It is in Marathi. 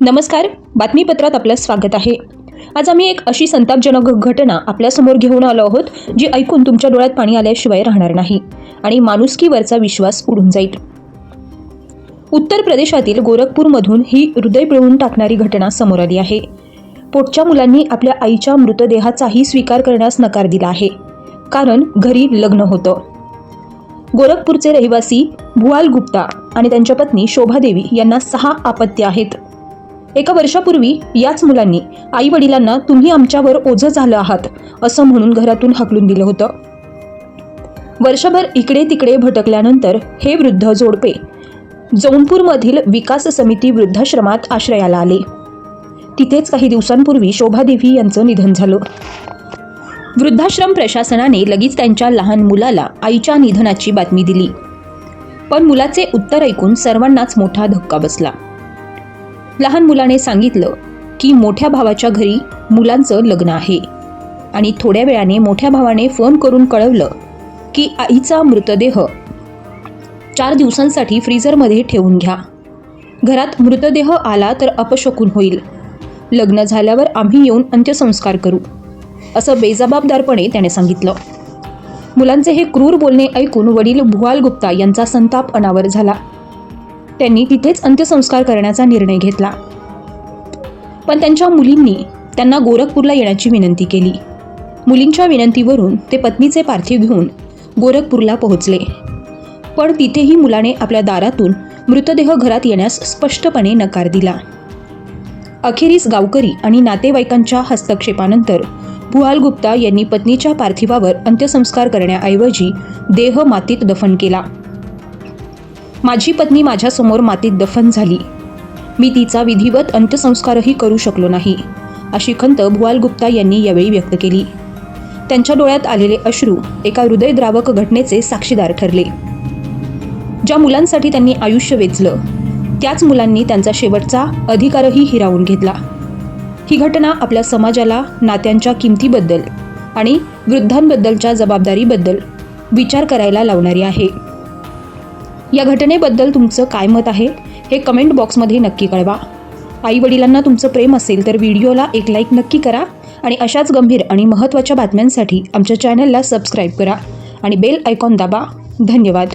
नमस्कार बातमीपत्रात आपलं स्वागत आहे. आज आम्ही एक अशी संतापजनक घटना आपल्यासमोर घेऊन आलो आहोत जी ऐकून तुमच्या डोळ्यात पाणी आल्याशिवाय राहणार नाही आणि माणुसकीवरचा विश्वास उडून जाईल. उत्तर प्रदेशातील गोरखपूरमधून ही हृदय पिळवून टाकणारी घटना समोर आली आहे. पोटच्या मुलांनी आपल्या आईच्या मृतदेहाचाही स्वीकार करण्यास नकार दिला आहे कारण घरी लग्न होतं. गोरखपूरचे रहिवासी भुआल गुप्ता आणि त्यांच्या पत्नी शोभादेवी यांना सहा आपत्ती आहेत. एका वर्षापूर्वी याच मुलांनी आई वडिलांना तुम्ही आमच्यावर ओझं झालं आहात असं म्हणून घरातून हकलून दिलं होतं. वर्षभर इकडे तिकडे भटकल्यानंतर हे वृद्ध जोडपे जौनपूरमधील विकास समिती वृद्धाश्रमात आश्रयाला आले. तिथेच काही दिवसांपूर्वी शोभादेवी यांचं निधन झालं. वृद्धाश्रम प्रशासनाने लगेच त्यांच्या लहान मुलाला आईच्या निधनाची बातमी दिली. पण मुलाचे उत्तर ऐकून सर्वांनाच मोठा धक्का बसला. लहान मुलाने सांगितलं की मोठ्या भावाच्या घरी मुलांचं लग्न आहे. आणि थोड्या वेळाने मोठ्या भावाने फोन करून कळवलं की आईचा मृतदेह चार दिवसांसाठी फ्रीझरमध्ये ठेवून घ्या. घरात मृतदेह आला तर अपशकून होईल. लग्न झाल्यावर आम्ही येऊन अंत्यसंस्कार करू असं बेजबाबदारपणे त्याने सांगितलं. मुलांचे हे क्रूर बोलणे ऐकून वडील भुवाल गुप्ता यांचा संताप अनावर झाला. त्यांनी तिथेच अंत्यसंस्कार करण्याचा निर्णय घेतला. पण त्यांच्या मुलींनी त्यांना गोरखपूरला येण्याची विनंती केली. मुलींच्या विनंतीवरून ते पत्नीचे पार्थिव घेऊन गोरखपूरला पोहोचले. पण तिथेही मुलाने आपल्या दारातून मृतदेह घरात येण्यास स्पष्टपणे नकार दिला. अखेरीस गावकरी आणि नातेवाईकांच्या हस्तक्षेपानंतर भुआल गुप्ता यांनी पत्नीच्या पार्थिवावर अंत्यसंस्कार करण्याऐवजी देह मातीत दफन केला. माझी पत्नी माझ्यासमोर मातीत दफन झाली. मी तिचा विधिवत अंत्यसंस्कारही करू शकलो नाही अशी खंत भुवाल गुप्ता यांनी यावेळी व्यक्त केली. त्यांच्या डोळ्यात आलेले अश्रू एका हृदयद्रावक घटनेचे साक्षीदार ठरले. ज्या मुलांसाठी त्यांनी आयुष्य वेचलं त्याच मुलांनी त्यांचा शेवटचा अधिकारही हिरावून घेतला. ही घटना आपल्या समाजाला नात्यांच्या किमतीबद्दल आणि वृद्धांबद्दलच्या जबाबदारीबद्दल विचार करायला लावणारी आहे. या घटनेबद्दल तुमचं काय मत आहे हे कमेंट बॉक्समध्ये नक्की कळवा. आई वडिलांना तुमचं प्रेम असेल तर व्हिडिओला एक लाईक नक्की करा आणि अशाच गंभीर आणि महत्त्वाच्या बातम्यांसाठी आमच्या चॅनलला सबस्क्राईब करा आणि बेल आयकॉन दाबा. धन्यवाद.